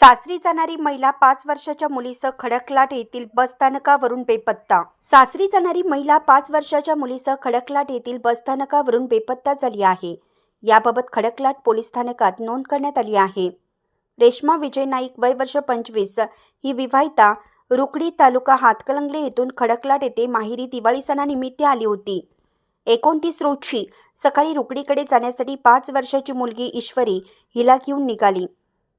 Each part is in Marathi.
सासरी जाणारी महिला पाच वर्षाच्या मुलीसह खडकलाट येथील बसस्थानकावरून बेपत्ता. सासरी जाणारी महिला पाच वर्षाच्या मुलीसह खडकलाट येथील बसस्थानकावरून बेपत्ता झाली आहे. याबाबत खडकलाट पोलीस स्थानकात नोंद करण्यात आली आहे. रेश्मा विजय नाईक वय वर्ष पंचवीस. ही विवाहिता रुकडी तालुका हातकलंगले येथून खडकलाट येथे माहेरी दिवाळी सणानिमित्त आली होती. एकोणतीस रोजी सकाळी रुकडीकडे जाण्यासाठी पाच वर्षाची मुलगी ईश्वरी हिला घेऊन निघाली.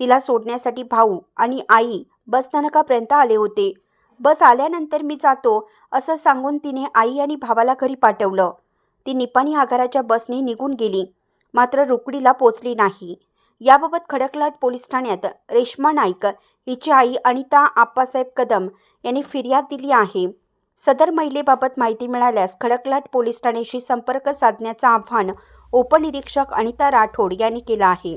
तिला सोडण्यासाठी भाऊ आणि आई बसस्थानकापर्यंत आले होते. बस आल्यानंतर मी जातो असं सांगून तिने आई आणि भावाला घरी पाठवलं. ती निपाणी आगाराच्या बसने निघून गेली. मात्र रुकडीला पोचली नाही. याबाबत खडकलाट पोलीस ठाण्यात रेश्मा नाईक हिची आई अनिता आप्पासाहेब कदम यांनी फिर्याद दिली आहे. सदर महिलेबाबत माहिती मिळाल्यास खडकलाट पोलीस ठाण्याशी संपर्क साधण्याचं आव्हान उपनिरीक्षक अनिता राठोड यांनी केलं आहे.